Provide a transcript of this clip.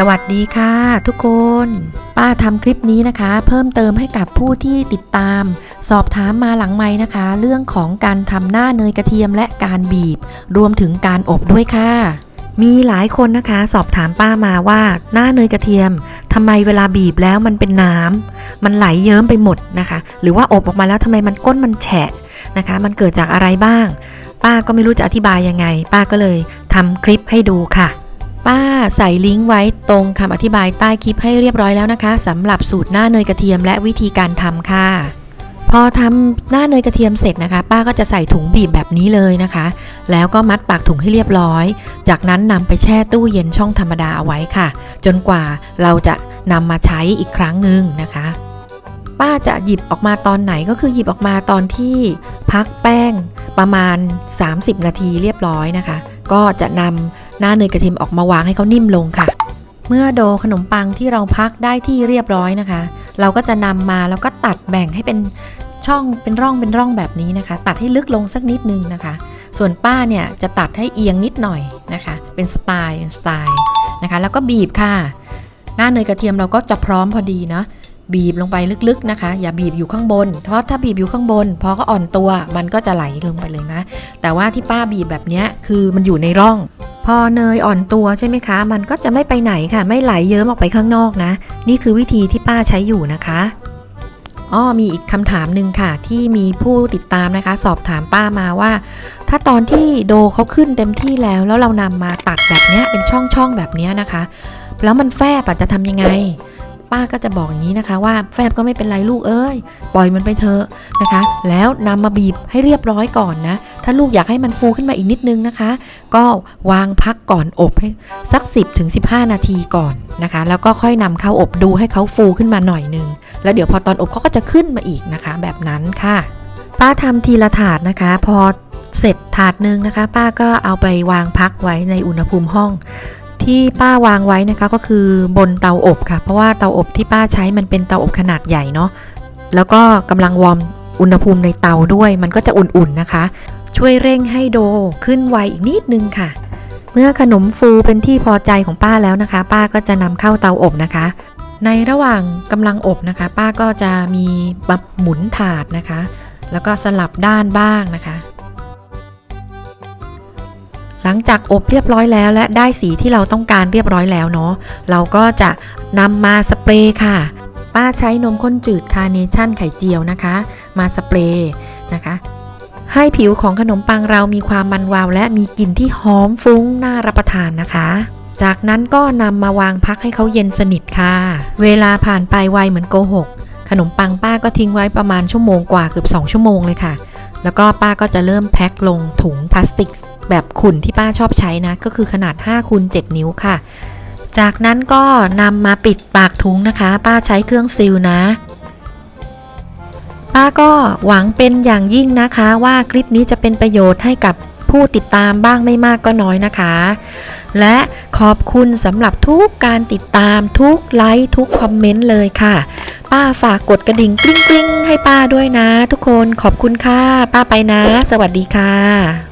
สวัสดีค่ะทุกคน ป้าทำคลิปนี้นะคะ เพิ่มเติมให้กับผู้ที่ติดตาม สอบถามมาหลังไม้นะคะ เรื่องของการทำหน้าเนยกระเทียมและการบีบ รวมถึงการอบด้วยค่ะ มีหลายคนนะคะ สอบถามป้ามาว่าหน้าเนยกระเทียมทำไมเวลาบีบแล้วมันเป็นน้ำมันไหลเยิ้มไปหมดนะคะ หรือว่าอบออกมาแล้วทำไมมันก้นมันแฉะนะคะ มันเกิดจากอะไรบ้าง ป้าก็ไม่รู้จะอธิบายยังไง ป้าก็เลยทำคลิปให้ดูค่ะ ป้าใส่ลิงก์ไว้ตรงคำอธิบายใต้คลิปให้เรียบร้อยแล้วนะคะสำหรับสูตรหน้าเนยกระเทียมและวิธีการทำค่ะ พอทำหน้าเนยกระเทียมเสร็จนะคะ ป้าก็จะใส่ถุงบีบแบบนี้เลยนะคะ แล้วก็มัดปากถุงให้เรียบร้อย จากนั้นนำไปแช่ตู้เย็นช่องธรรมดาเอาไว้ค่ะ จนกว่าเราจะนำมาใช้อีกครั้งหนึ่งนะคะป้าจะหยิบออกมาตอนไหนก็คือหยิบออกมาตอนที่พักแป้งประมาณ 30 นาทีเรียบร้อยนะคะ ก็จะนำ หน้าเนยกระเทียมออกมาวางให้เขานิ่มลงค่ะ เมื่อโดขนมปังที่เราพักได้ที่เรียบร้อยนะคะ เราก็จะนำมาแล้วก็ตัดแบ่งให้เป็นช่องเป็นร่องเป็นร่องแบบนี้นะคะ ตัดให้ลึกลงสักนิดนึงนะคะ ส่วนป้าเนี่ยจะตัดให้เอียงนิดหน่อยนะคะ เป็นสไตล์เป็นสไตล์นะคะ แล้วก็บีบค่ะ หน้าเนยกระเทียมเราก็จะพร้อมพอดีเนาะบีบลงไปลึกๆนะคะ อย่าบีบอยู่ข้างบน เพราะถ้าบีบอยู่ข้างบน พอก็อ่อนตัวมันก็จะไหลลงไปเลยนะ แต่ว่าที่ป้าบีบแบบนี้คือมันอยู่ในร่อง พอเนยอ่อนตัวใช่ไหมคะ มันก็จะไม่ไปไหนค่ะ ไม่ไหลเยิ้มออกไปข้างนอกนะ นี่คือวิธีที่ป้าใช้อยู่นะคะอ้อมีอีกคำถามหนึ่งค่ะ ที่มีผู้ติดตามนะคะ สอบถามป้ามาว่า ถ้าตอนที่โดเขาขึ้นเต็มที่แล้ว แล้วเรานำมาตัดแบบนี้เป็นช่องๆแบบนี้นะคะ แล้วมันแฟบจะทำยังไง ป้าก็จะบอกอย่างนี้นะคะ ว่าแฟบก็ไม่เป็นไรลูกเอ้ยปล่อยมันไปเถอะนะคะ แล้วนำมาบีบให้เรียบร้อยก่อนนะ ถ้าลูกอยากให้มันฟูขึ้นมาอีกนิดนึงนะคะ ก็วางพักก่อนอบให้สัก 10ถึง15นาทีก่อนนะคะ แล้วก็ค่อยนำเข้าอบดูให้เขาฟูขึ้นมาหน่อยนึง แล้วเดี๋ยวพอตอนอบเขาก็จะขึ้นมาอีกนะคะ แบบนั้นค่ะ ป้าทำทีละถาดนะคะ พอเสร็จถาดหนึ่งนะคะ ป้าก็เอาไปวางพักไว้ในอุณหภูมิห้อง ที่ป้าวางไว้นะคะก็คือบนเตาอบค่ะ เพราะว่าเตาอบที่ป้าใช้มันเป็นเตาอบขนาดใหญ่เนาะแล้วก็กำลังวอร์มอุณหภูมิในเตาด้วย มันก็จะอุ่นๆนะคะ ช่วยเร่งให้โดขึ้นไวอีกนิดนึงค่ะ เมื่อขนมฟูเป็นที่พอใจของป้าแล้วนะคะ ป้าก็จะนำเข้าเตาอบนะคะ ในระหว่างกำลังอบนะคะ ป้าก็จะมีแบบหมุนถาดนะคะ แล้วก็สลับด้านบ้างนะคะ หลังจากอบเรียบร้อยแล้ว และได้สีที่เราต้องการเรียบร้อยแล้วเนาะเราก็จะนำมาสเปรย์ค่ะ ป้าใช้นมข้นจืดคาร์เนชั่นไข่เจียวนะคะ มาสเปรย์นะคะให้ผิวของขนมปังเรามีความมันวาวและมีกลิ่นที่หอมฟุ้งน่ารับประทานนะคะ จากนั้นก็นำมาวางพักให้เขาเย็นสนิทค่ะ เวลาผ่านไปไวเหมือนโกหก ขนมปังป้าก็ทิ้งไว้ประมาณชั่วโมงกว่าเกือบ2ชั่วโมงเลยค่ะ แล้วก็ป้าก็จะเริ่มแพ็คลงถุงพลาสติก แบบขุ่นที่ป้าชอบใช้นะ ก็คือขนาด5คูณ7นิ้วค่ะ จากนั้นก็นำมาปิดปากถุงนะคะ ป้าใช้เครื่องซีลนะ ป้าก็หวังเป็นอย่างยิ่งนะคะว่าคลิปนี้จะเป็นประโยชน์ให้กับผู้ติดตามบ้างไม่มากก็น้อยนะคะ และขอบคุณสำหรับทุกการติดตามทุกไลค์ทุกคอมเมนต์เลยค่ะ ป้าฝากกดกระดิ่งกริ๊งกริ๊งๆให้ป้าด้วยนะ ทุกคนขอบคุณค่ะ ป้าไปนะ สวัสดีค่ะ